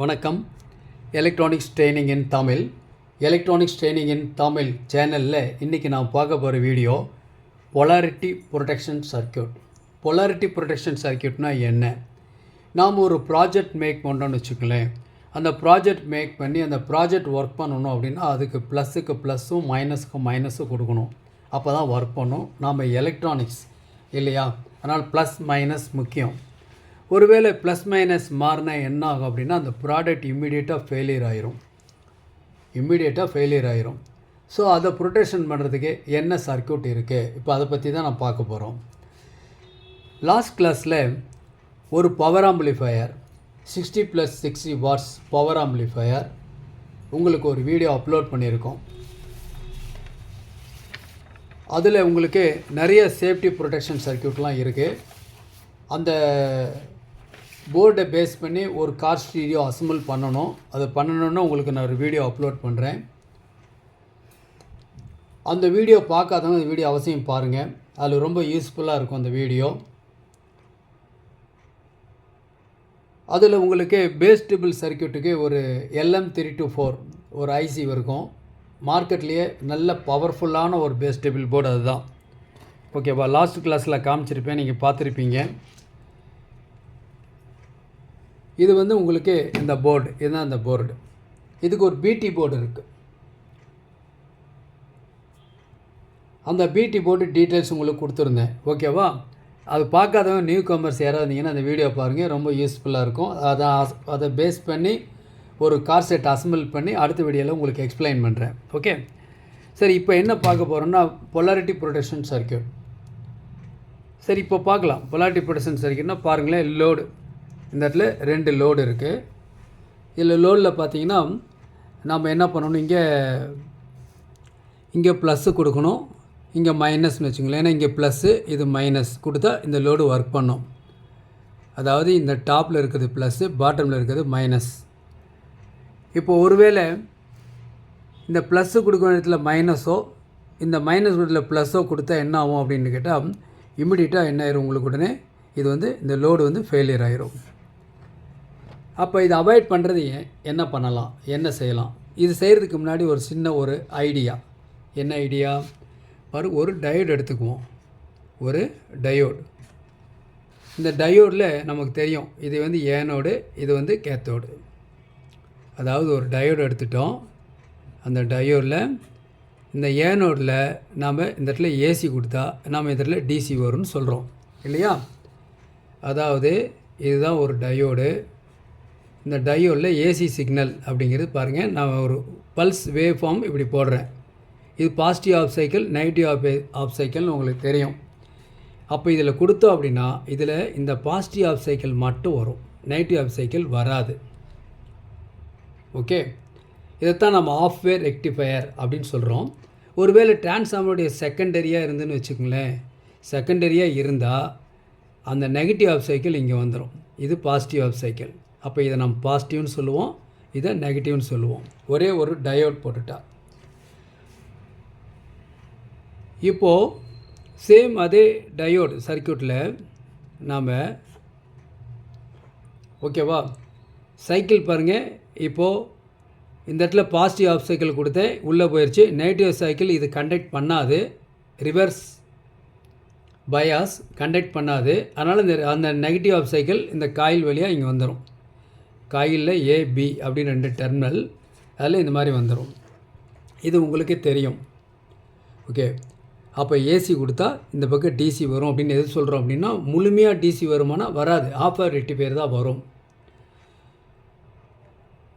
வணக்கம். Electronics training in Tamil electronics training in Tamil சேனலில் இன்றைக்கி நான் பார்க்க போகிற video polarity protection circuit polarity protection சர்க்யூட்னா என்ன? நாம் ஒரு ப்ராஜெக்ட் மேக் பண்ணுறோன்னு வச்சுக்கலேன் அந்த ப்ராஜெக்ட் மேக் பண்ணி அந்த ப்ராஜெக்ட் ஒர்க் பண்ணணும் அப்படின்னா அதுக்கு ப்ளஸ்ஸுக்கு ப்ளஸ்ஸும் மைனஸுக்கு மைனஸும் கொடுக்கணும். அப்போ தான் ஒர்க் பண்ணும். நாம் எலக்ட்ரானிக்ஸ் இல்லையா? அதனால் ப்ளஸ் மைனஸ் முக்கியம். ஒருவேளை ப்ளஸ் மைனஸ் மாறினா என்ன ஆகும் அப்படின்னா அந்த ப்ராடக்ட் இம்மிடியேட்டாக ஃபெயிலியர் ஆயிரும். இம்மிடியேட்டாக ஃபெயிலியர் ஆயிரும். ஸோ அதை ப்ரொடெக்ஷன் பண்ணுறதுக்கு என்ன சர்க்யூட் இருக்குது இப்போ அதை பற்றி தான் நான் பார்க்க போகிறோம் லாஸ்ட் கிளாஸில் ஒரு power amplifier sixty plus sixty watts power amplifier உங்களுக்கு ஒரு வீடியோ அப்லோட் பண்ணியிருக்கோம். அதில் உங்களுக்கு நிறைய சேஃப்டி ப்ரொடெக்ஷன் சர்க்யூட்லாம் இருக்குது அந்த போர்டை பேஸ் பண்ணி ஒரு கார் ஸ்டீரியோ அசம்பிள் பண்ணணும். அதை பண்ணணுன்னா உங்களுக்கு நான் ஒரு வீடியோ அப்லோட் பண்ணுறேன் அந்த வீடியோ பார்க்காதவங்க அந்த வீடியோ அவசியம் பாருங்கள் அதில் ரொம்ப யூஸ்ஃபுல்லாக இருக்கும் அந்த வீடியோ. அதில் உங்களுக்கு பேஸ்டபிள் சர்க்கியூட்டுக்கு ஒரு எல்எம் த்ரீ டூ ஃபோர் ஒரு ஐசி இருக்கும். மார்க்கெட்லேயே நல்ல பவர்ஃபுல்லான ஒரு பேஸ்டபிள் போர்டு அதுதான். ஓகேவா லாஸ்ட் கிளாஸில் காமிச்சிருப்பேன் நீங்கள் பார்த்துருப்பீங்க. இது வந்து உங்களுக்கு இந்த போர்டு இதுதான் இந்த போர்டு இதுக்கு ஒரு பிடி போர்டு இருக்குது அந்த பிடி போர்டு டீட்டெயில்ஸ் உங்களுக்கு கொடுத்துருந்தேன். ஓகேவா அது பார்க்காதவங்க நியூ கமர்ஸ் யாராவது இருந்தீங்கன்னா அந்த வீடியோ பாருங்கள் ரொம்ப யூஸ்ஃபுல்லாக இருக்கும். அதை அதை பேஸ் பண்ணி ஒரு கார் செட் அசம்பிள் பண்ணி அடுத்த வீடியோவில் உங்களுக்கு எக்ஸ்பிளைன் பண்ணுறேன் ஓகே சரி இப்போ என்ன பார்க்க போகிறோம்னா பொலாரிட்டி ப்ரொடெக்ஷன் சர்க்கியூட் சரி இப்போ பார்க்கலாம். பொலாரிட்டி ப்ரொடெக்ஷன் சர்க்கியூட்னா பாருங்களேன் லோடு இந்த இடத்துல ரெண்டு லோடு இருக்குது இதில் லோடில் பார்த்தீங்கன்னா நம்ம என்ன பண்ணணும்? இங்கே இங்கே ப்ளஸ்ஸு கொடுக்கணும். இங்கே மைனஸ்னு வச்சுங்களேன் ஏன்னா இங்கே ப்ளஸ்ஸு இது மைனஸ் கொடுத்தா இந்த லோடு ஒர்க் பண்ணும். அதாவது இந்த டாப்பில் இருக்குது ப்ளஸ்ஸு பாட்டமில் இருக்கிறது மைனஸ் இப்போ ஒருவேளை இந்த ப்ளஸ்ஸு கொடுக்குற இடத்துல மைனஸோ இந்த மைனஸ் இடத்துல ப்ளஸ்ஸோ கொடுத்தா என்ன ஆகும் அப்படின்னு கேட்டால் இமிடியட்டாக என்ன ஆயிரும் உங்களுக்கு உடனே? இது வந்து இந்த லோடு வந்து ஃபெயிலியர் ஆயிரும். அப்போ இதை அவாய்ட் பண்ணுறது என்ன பண்ணலாம்? என்ன செய்யலாம்? இது செய்கிறதுக்கு முன்னாடி ஒரு சின்ன ஒரு ஐடியா என்ன ஐடியா பாரு ஒரு டயோடு எடுத்துக்குவோம். ஒரு டயோடு இந்த டயோடில் நமக்கு தெரியும் இது வந்து ஏனோடு இது வந்து கேத்தோடு. அதாவது ஒரு டயோடு எடுத்துட்டோம். அந்த டயோடில் இந்த ஏனோடில் நாம் இந்த இடத்துல ஏசி கொடுத்தா நாம் இந்த இடத்துல டிசி வரும்னு சொல்கிறோம் இல்லையா? அதாவது இதுதான் ஒரு டயோடு இந்த டயோடில் ஏசி சிக்னல் அப்படிங்கிறது பாருங்கள் நான் ஒரு பல்ஸ் வேவ் ஃபார்ம் இப்படி போடுறேன். இது positive half cycle negative half half சைக்கிள்னு உங்களுக்கு தெரியும். அப்போ இதில் கொடுத்தோம் அப்படின்னா இதில் இந்த பாசிட்டிவ் ஆஃப் சைக்கிள் மட்டும் வரும். நெகட்டிவ் ஆஃப் சைக்கிள் வராது. ஓகே இதைத்தான் நம்ம ஆஃப்வே ரெக்டிஃபையர் அப்படின்னு சொல்கிறோம் ஒருவேளை டிரான்ஸ்ஃபார்மருடைய செகண்டரியாக இருந்துன்னு வச்சுக்கோங்களேன். செகண்டரியாக இருந்தால் அந்த நெகட்டிவ் ஆஃப் சைக்கிள் இங்கே வந்துடும் இது பாசிட்டிவ் ஆஃப் சைக்கிள் அப்போ இதை நம்ம பாசிட்டிவ்னு சொல்லுவோம் இதை நெகட்டிவ்னு சொல்லுவோம். ஒரே ஒரு டயோட் போட்டுட்டா. இப்போது சேம் அதே டயோடு சர்க்யூட்டில் நாம் ஓகேவா சைக்கிள் பாருங்கள் இப்போது இந்த இடத்துல பாசிட்டிவ் ஆஃப் சைக்கிள் கொடுத்தேன் உள்ளே போயிடுச்சு நெகட்டிவ் சைக்கிள் இது கண்டக்ட் பண்ணாது. ரிவர்ஸ் பயாஸ் கண்டக்ட் பண்ணாது. அதனால் இந்த அந்த நெகட்டிவ் ஆஃப் சைக்கிள் இந்த காயில் வழியாக இங்கே வந்துடும் காயிலில் ஏபி அப்படின்னு ரெண்டு டெர்மினல் அதில் இந்த மாதிரி வந்துடும் இது உங்களுக்கே தெரியும். ஓகே அப்போ ஏசி கொடுத்தா இந்த பக்கம் டிசி வரும் அப்படின்னு எது சொல்கிறோம் அப்படின்னா முழுமையாக டிசி வருமானா வராது. ஆஃபர் ரெக்டிஃபையர் தான் வரும்.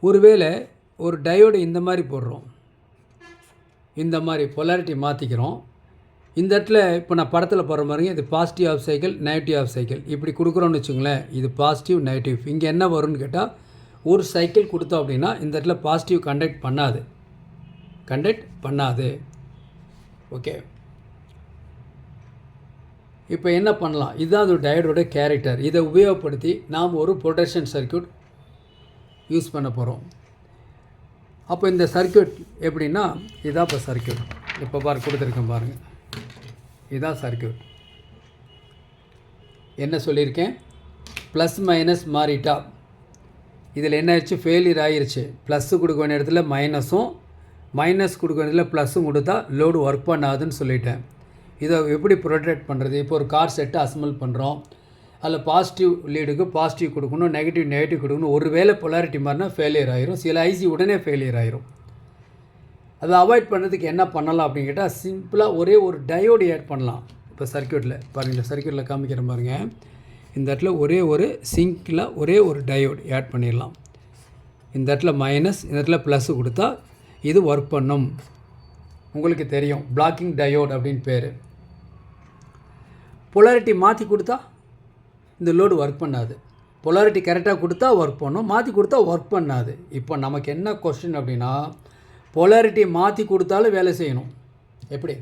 ஒருவேளை ஒரு டயோடு இந்த மாதிரி போடுறோம். இந்த மாதிரி பொலாரிட்டி மாற்றிக்கிறோம் இந்த இடத்துல இப்போ நான் படத்தில் போகிற மாதிரிங்க இது positive half cycle negative half cycle இப்படி கொடுக்குறோன்னு வச்சுங்களேன் இது பாசிட்டிவ் நெகட்டிவ் இங்கே என்ன வரும்னு கேட்டால் ஒரு சைக்கிள் கொடுத்தோம் அப்படின்னா இந்த இடத்துல பாசிட்டிவ் கண்டக்ட் பண்ணாது. கண்டக்ட் பண்ணாது. ஓகே இப்போ என்ன பண்ணலாம்? இதுதான் அது டயோடோட கேரக்டர் இதை உபயோகப்படுத்தி நாம் ஒரு ப்ரொடக்ஷன் சர்க்யூட் யூஸ் பண்ண போகிறோம் அப்போ இந்த சர்க்கியூட் எப்படின்னா இதான் இப்போ சர்க்யூட் இப்போ பாரு கொடுத்துருக்கேன் பாருங்கள் இதான் சர்க்யூட் என்ன சொல்லியிருக்கேன்? ப்ளஸ் மைனஸ் மாறிட்டா. இதில் என்ன ஆயிடுச்சு? ஃபெயிலியர் ஆயிடுச்சு ப்ளஸ்ஸு கொடுக்க வேண்டிய இடத்துல மைனஸும் மைனஸ் கொடுக்க வேண்டிய இடத்துல ப்ளஸ்ஸும் கொடுத்தா லோடு ஒர்க் பண்ணாதுன்னு சொல்லிட்டேன். இதை எப்படி ப்ரொடெக்ட் பண்ணுறது இப்போ ஒரு கார் செட்டை அசம்பிள் பண்ணுறோம் அதில் பாசிட்டிவ் லீடுக்கு பாசிட்டிவ் கொடுக்கணும் நெகட்டிவ் நெகட்டிவ் கொடுக்கணும். ஒரு வேளை பொலாரிட்டி மாதிரினா ஃபெயிலியர் ஆயிரும். சில ஐசி உடனே ஃபெயிலியர் ஆயிரும். அதை அவாய்ட் பண்ணுறதுக்கு என்ன பண்ணலாம் அப்படின்னு கேட்டால் சிம்பிளாக ஒரே ஒரு டயோடு ஆட் பண்ணலாம். இப்போ சர்க்யூட்டில் பாருங்கள் சர்க்கியூட்டில் சர்க்யூட்டில் காமிக்கிற பாருங்கள் இந்த இடத்துல ஒரே ஒரு சிங்கில் ஒரே ஒரு டயோடு ஆட் பண்ணிடலாம். இந்த இடத்துல மைனஸ் இந்த இடத்துல ப்ளஸ் கொடுத்தா இது ஒர்க் பண்ணும். உங்களுக்கு தெரியும் பிளாக்கிங் டயோட் அப்படின்னு பேர். பொலாரிட்டி மாற்றி கொடுத்தா இந்த லோடு ஒர்க் பண்ணாது. பொலாரிட்டி கரெக்டாக கொடுத்தா ஒர்க் பண்ணும் மாற்றி கொடுத்தா ஒர்க் பண்ணாது. இப்போ நமக்கு என்ன கொஸ்டின் அப்படின்னா பொலாரிட்டி மாற்றி கொடுத்தாலும் வேலை செய்யணும். எப்படி?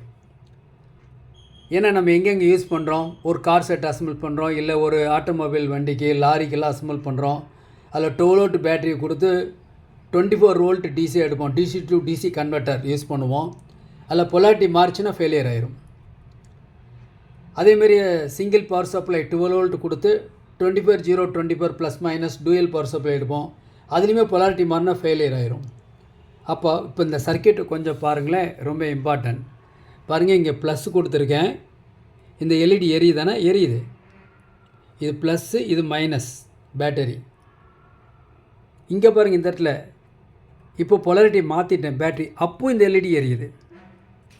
ஏன்னா நம்ம எங்கெங்கே யூஸ் பண்ணுறோம் ஒரு கார் செட் அசம்பிள் பண்ணுறோம் இல்லை ஒரு ஆட்டோமொபைல் வண்டிக்கு லாரிக்கெல்லாம் அசம்பிள் பண்ணுறோம் அதில் டுவல் வோல்ட் பேட்டரி கொடுத்து டுவெண்ட்டி ஃபோர் வோல்ட் டிசி எடுப்போம். DC to DC converter use பண்ணுவோம். அதில் பொலாரிட்டி மாறிச்சுன்னா ஃபெயிலியர் ஆயிரும். அதேமாரி single power supply twelve volt கொடுத்து twenty four zero twenty four plus minus dual power supply எடுப்போம். அதுலேயுமே பொலாரிட்டி மாறினா ஃபெயிலியர் ஆயிரும். அப்போ இப்போ இந்த சர்க்கியூட் கொஞ்சம் பாருங்களேன் ரொம்ப இம்பார்ட்டன்ட் பாருங்கள் இங்கே ப்ளஸ் கொடுத்துருக்கேன். இந்த எல்இடி எரியுதானே? எரியுது. இது ப்ளஸ்ஸு இது மைனஸ் பேட்டரி இங்கே பாருங்கள் இந்த இடத்துல. இப்போ பொலாரிட்டி மாற்றிட்டேன் பேட்டரி அப்போ இந்த எல்இடி எரியுது.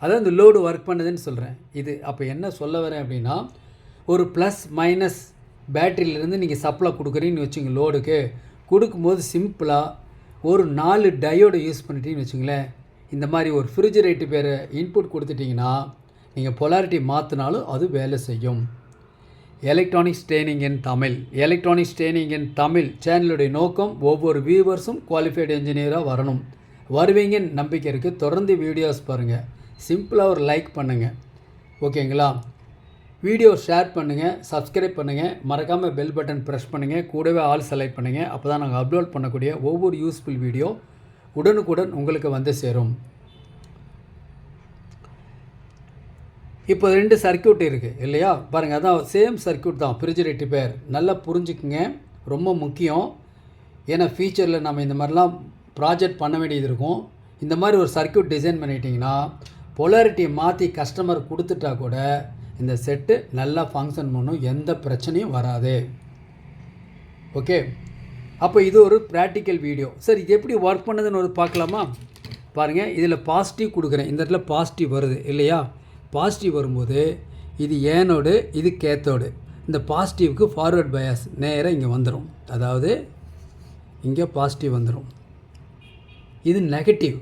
அதான் இந்த லோடு ஒர்க் பண்ணுதுன்னு சொல்கிறேன் இது அப்போ என்ன சொல்ல வரேன் அப்படின்னா ஒரு ப்ளஸ் மைனஸ் பேட்டரியிலேருந்து நீங்கள் சப்ளை கொடுக்குறீங்கன்னு வச்சுங்க லோடுக்கு கொடுக்கும்போது சிம்பிளாக ஒரு நாலு டயோடு யூஸ் பண்ணிட்டீங்கன்னு வச்சுங்களேன் இந்த மாதிரி ஒரு ஃப்ரிட்ஜரேட்டு பேர் இன்புட் கொடுத்துட்டிங்கன்னா நீங்கள் பொலாரிட்டி மாற்றினாலும் அது வேலை செய்யும். Electronics staining in Tamil electronics staining in Tamil சேனலுடைய நோக்கம் ஒவ்வொரு வியூவர்ஸும் குவாலிஃபைடு இன்ஜினியராக வரணும். வருவீங்கன்னு நம்பிக்கை இருக்குது தொடர்ந்து வீடியோஸ் பாருங்கள் சிம்பிளாக ஒரு லைக் பண்ணுங்கள் ஓகேங்களா வீடியோ ஷேர் பண்ணுங்கள் சப்ஸ்கிரைப் பண்ணுங்கள் மறக்காமல் பெல் பட்டன் ப்ரெஸ் பண்ணுங்கள் கூடவே ஆல் செலக்ட் பண்ணுங்கள் அப்போ தான் நாங்கள் அப்லோட் பண்ணக்கூடிய ஒவ்வொரு யூஸ்ஃபுல் வீடியோ உடனுக்குடன் உங்களுக்கு வந்து சேரும். இப்போ ரெண்டு சர்க்கியூட் இருக்குது இல்லையா? பாருங்கள் அதான் சேம் சர்க்கியூட் தான். ஃப்ரிட்ஜரேட்டி பேர் நல்லா புரிஞ்சுக்குங்க. ரொம்ப முக்கியம். ஏன்னா ஃபியூச்சரில் நம்ம இந்த மாதிரிலாம் ப்ராஜெக்ட் பண்ண வேண்டியது இருக்கும். இந்த மாதிரி ஒரு சர்க்கியூட் டிசைன் பண்ணிட்டீங்கன்னா பொலாரிட்டியை மாற்றி கஸ்டமர் கொடுத்துட்டா கூட இந்த செட்டு நல்லா ஃபங்க்ஷன் பண்ணும். எந்த பிரச்சனையும் வராது. ஓகே அப்போ இது ஒரு ப்ராக்டிக்கல் வீடியோ சார் இது எப்படி ஒர்க் பண்ணுதுன்னு ஒரு பார்க்கலாமா? பாருங்கள் இதில் பாசிட்டிவ் கொடுக்குறேன். இந்த இடத்துல பாசிட்டிவ் வருது இல்லையா? பாசிட்டிவ் வரும்போது இது ஏனோடு இது கேத்தோடு. இந்த பாசிட்டிவ்க்கு ஃபார்வர்ட் பயாஸ் நேராக இங்கே வந்துடும் அதாவது இங்கே பாசிட்டிவ் வந்துடும் இது நெகட்டிவ்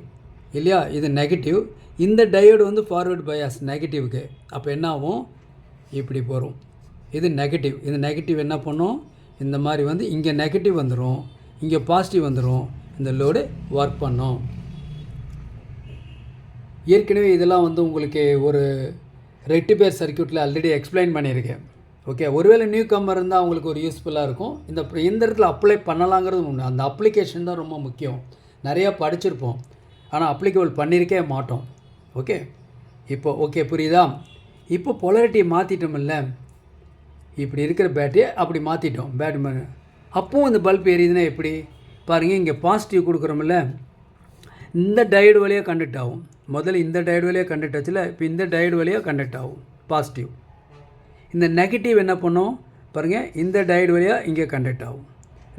இல்லையா? இது நெகட்டிவ் இந்த டயோடு வந்து ஃபார்வர்ட் பயாஸ் நெகட்டிவ்க்கு அப்போ என்ன ஆகும்? இப்படி போகிறோம் இது நெகட்டிவ் இந்த நெகட்டிவ் என்ன பண்ணும்? இந்த மாதிரி வந்து இங்கே நெகட்டிவ் வந்துடும் இங்கே பாசிட்டிவ் வந்துடும் இந்த லோடு ஒர்க் பண்ணும். ஏற்கனவே இதெல்லாம் வந்து உங்களுக்கு ஒரு ரெக்டிபேர் சர்க்கியூட்டில் ஆல்ரெடி எக்ஸ்பிளைன் பண்ணியிருக்கேன். ஓகே ஒருவேளை நியூ கம்மர் இருந்தால் அவங்களுக்கு ஒரு யூஸ்ஃபுல்லாக இருக்கும். இந்த இந்த இடத்துல அப்ளை பண்ணலாங்கிறது ஒன்று அந்த அப்ளிகேஷன் தான் ரொம்ப முக்கியம். நிறையா படிச்சிருப்போம். ஆனால் அப்ளிகபிள் பண்ணியிருக்கே மாட்டோம். ஓகே இப்போ ஓகே புரியுதா? இப்போ பொலாரிட்டியை மாற்றிட்டோம்ல இப்படி இருக்கிற பேட்டரியை அப்படி மாற்றிட்டோம் பேட்ரி அப்பவும் இந்த பல்ப் எரியுதுன்னா எப்படி? பாருங்கள் இங்கே பாசிட்டிவ் கொடுக்குறோம்ல. இந்த டயடு வழியாக கண்டக்ட் ஆகும். முதல்ல இந்த டயடு வழியாக கண்டக்ட் ஆச்சுல இப்போ இந்த டயடு வழியாக கண்டக்ட் ஆகும். பாசிட்டிவ் இந்த நெகட்டிவ் என்ன பண்ணும்? பாருங்கள் இந்த டயடு வழியாக இங்கே கண்டக்ட் ஆகும்.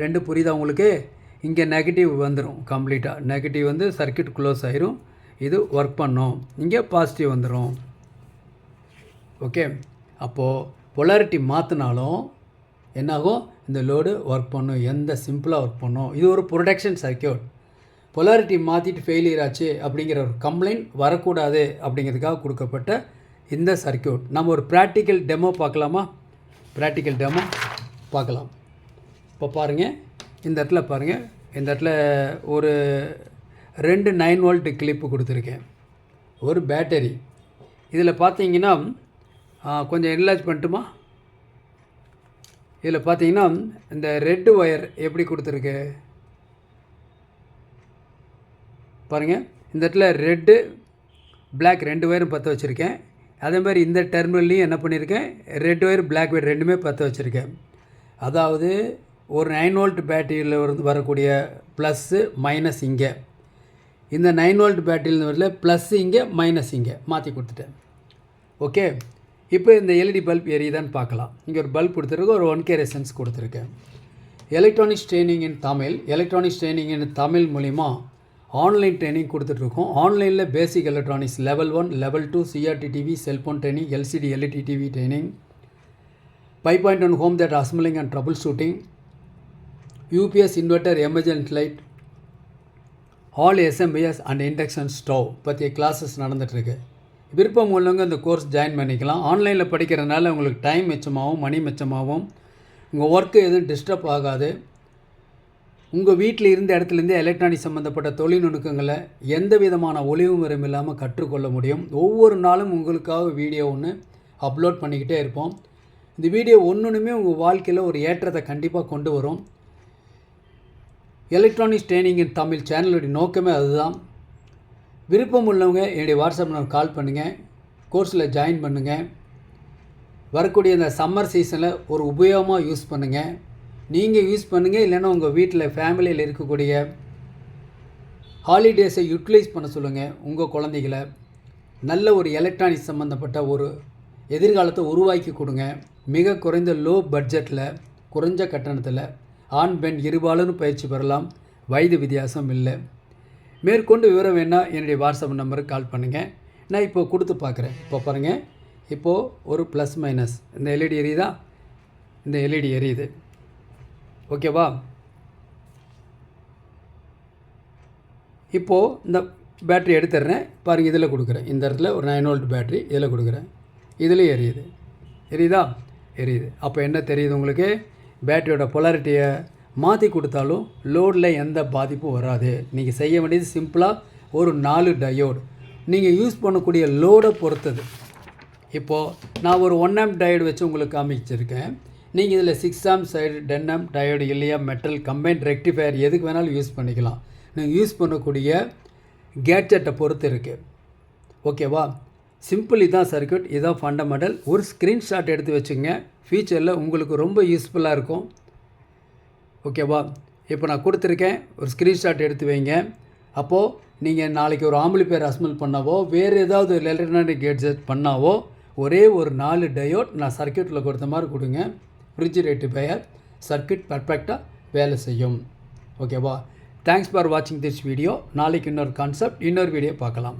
ரெண்டு புரியுதா உங்களுக்கு? இங்கே நெகட்டிவ் வந்துடும் கம்ப்ளீட்டாக நெகட்டிவ் வந்து சர்க்கியூட் க்ளோஸ் ஆயிரும். இது ஒர்க் பண்ணும். இங்கே பாசிட்டிவ் வந்துடும் ஓகே அப்போது பொலாரிட்டி மாற்றினாலும் என்னாகும்? இந்த லோடு ஒர்க் பண்ணும். எந்த சிம்பிளாக ஒர்க் பண்ணும்? இது ஒரு ப்ரொடக்ஷன் சர்க்கியூட் பொலாரிட்டி மாற்றிட்டு ஃபெயிலியர் ஆச்சு அப்படிங்கிற ஒரு கம்ப்ளைண்ட் வரக்கூடாது அப்படிங்கிறதுக்காக கொடுக்கப்பட்ட இந்த சர்க்கியூட் நம்ம ஒரு ப்ராக்டிக்கல் டெமோ பார்க்கலாமா? ப்ராக்டிக்கல் டெமோ பார்க்கலாம். இப்போ பாருங்கள் இந்த இடத்துல பாருங்கள் இந்த இடத்துல ஒரு ரெண்டு நைன் வோல்ட் கிளிப்பு கொடுத்துருக்கேன். ஒரு பேட்டரி இதில் பார்த்தீங்கன்னா கொஞ்சம் என்லாஜ் பண்ணட்டுமா? இதில் பார்த்தீங்கன்னா இந்த ரெட்டு ஒயர் எப்படி கொடுத்துருக்கு? பாருங்கள் இந்த இடத்துல ரெட்டு பிளாக் ரெண்டு ஒயரும் பற்ற வச்சுருக்கேன். அதே மாதிரி இந்த டெர்மினல்லையும் என்ன பண்ணியிருக்கேன் ரெட் ஒயர் பிளாக் ஒயர் ரெண்டுமே பற்ற வச்சுருக்கேன். அதாவது ஒரு நைன் வோல்ட் பேட்டரியில் இருந்து வரக்கூடிய ப்ளஸ்ஸு மைனஸ் இங்கே. இந்த நைன் வோல்ட் பேட்டரியில் வரல ப்ளஸ் இங்கே மைனஸ் இங்கே. மாற்றி கொடுத்துட்டேன். ஓகே இப்போ இந்த எல்இடி பல்ப் எரியுதான்னு பார்க்கலாம். இங்கே ஒரு பல்ப் கொடுத்துருக்கு ஒரு ஒன் கே ரெசன்ஸ் கொடுத்துருக்கேன் electronics training in Tamil electronics training in Tamil மூலிமா ஆன்லைன் ட்ரைனிங் கொடுத்துட்ருக்கோம். ஆன்லைனில் basic electronics level one level two CRT TV cellphone training LCD LED TV training five point one home theatre assembling and troubleshooting UPS inverter emergency light all SMPS and induction stove பற்றிய classes நடந்துகிட்ருக்கு விருப்பம் உள்ளவங்க இந்த course join பண்ணிக்கலாம். ஆன்லைனில் படிக்கிறதுனால உங்களுக்கு time மிச்சமாகவும் மணி மிச்சமாகவும் உங்கள் ஒர்க்கு எதுவும் டிஸ்டர்ப் ஆகாது. உங்கள் வீட்டில் இருந்த இடத்துலேருந்தே எலக்ட்ரானிக் சம்மந்தப்பட்ட தொழில்நுட்பங்களை எந்த விதமான ஒளிவு முறையும் இல்லாமல் கற்றுக்கொள்ள முடியும். ஒவ்வொரு நாளும் உங்களுக்காக வீடியோ ஒன்று அப்லோட் பண்ணிக்கிட்டே இருப்போம். இந்த வீடியோ ஒன்றுமே உங்கள் வாழ்க்கையில் ஒரு ஏற்றத்தை கண்டிப்பாக கொண்டு வரும். எலக்ட்ரானிக்ஸ் ட்ரைனிங் இன் தமிழ் சேனலுடைய நோக்கமே அதுதான். விருப்பம் உள்ளவங்க என்னுடைய வாட்ஸ்அப் நம்பர் கால் பண்ணுங்கள் கோர்ஸில் ஜாயின் பண்ணுங்கள் வரக்கூடிய இந்த சம்மர் சீசனில் ஒரு உபயோகமாக யூஸ் பண்ணுங்கள் நீங்கள் யூஸ் பண்ணுங்கள் இல்லைன்னா உங்கள் வீட்டில் ஃபேமிலியில் இருக்கக்கூடிய ஹாலிடேஸை யூட்டிலைஸ் பண்ண சொல்லுங்கள் உங்கள் குழந்தைகளை. நல்ல ஒரு எலக்ட்ரானிக்ஸ் சம்மந்தப்பட்ட ஒரு எதிர்காலத்தை உருவாக்கி கொடுங்க. மிக குறைந்த லோ பட்ஜெட்டில் குறைஞ்ச கட்டணத்தில் ஆண் பெண் இருபாலரும் பயிற்சி பெறலாம். வயது வித்தியாசம் இல்லை. மேற்கொண்டு விவரம் வேணால் என்னுடைய வாட்ஸ்அப் நம்பருக்கு கால் பண்ணுங்கள் நான் இப்போ கொடுத்து பார்க்குறேன். இப்போ பாருங்கள் இப்போது ஒரு ப்ளஸ் மைனஸ் இந்த எல்இடி எரியுதா? இந்த எல்இடி எரியுது. ஓகேவா இப்போது இந்த பேட்ரி எடுத்துடுறேன். பாருங்கள் இதில் கொடுக்குறேன். இந்த இடத்துல ஒரு நைன் வோல்ட் பேட்ரி இதில் கொடுக்குறேன். இதுலேயும் எரியுது. எரியுதா? எரியுது. அப்போ என்ன தெரியுது உங்களுக்கு? பேட்டரியோட பொலாரிட்டியை மாற்றி கொடுத்தாலும் லோடில் எந்த பாதிப்பும் வராது. நீங்கள் செய்ய வேண்டியது சிம்பிளாக ஒரு நாலு டயோடு நீங்கள் யூஸ் பண்ணக்கூடிய லோடை பொறுத்தது. இப்போது நான் ஒரு ஒன் ஆம் டயோடு வச்சு உங்களுக்கு காமிச்சிருக்கேன். நீங்கள் இதில் six amp side ten amp diode இல்லையா மெட்டல் கம்பைன்ட் ரெக்டிஃபையர் எதுக்கு வேணாலும் யூஸ் பண்ணிக்கலாம். நீங்கள் யூஸ் பண்ணக்கூடிய கேட்ஜெட்டை பொறுத்து இருக்குது ஓகேவா சிம்பிள் இதான் சர்க்கியூட் இதான் ஃபண்டமெண்டல் ஒரு ஸ்க்ரீன்ஷாட் எடுத்து வச்சுங்க ஃபியூச்சரில் உங்களுக்கு ரொம்ப யூஸ்ஃபுல்லாக இருக்கும். ஓகேவா? இப்போ நான் கொடுத்துருக்கேன் ஒரு ஸ்க்ரீன்ஷாட் எடுத்து வைங்க. அப்போது நீங்கள் நாளைக்கு ஒரு ஆம்பிளிஃபயர் அசம்பிள் பண்ணாவோ வேறு ஏதாவது எலக்ட்ரானிக் கேட்ஜெட் பண்ணாவோ ஒரே ஒரு நாலு டயோட் நான் சர்க்கியூட்டில் கொடுத்த மாதிரி கொடுங்க. ஃப்ரிட்ஜ் பெயர் சர்க்கியூட் பர்ஃபெக்டாக வேலை செய்யும். ஓகேவா? தேங்க்ஸ் ஃபார் வாட்சிங் திஸ் வீடியோ நாளைக்கு இன்னொரு கான்செப்ட் இன்னொரு வீடியோ பார்க்கலாம்.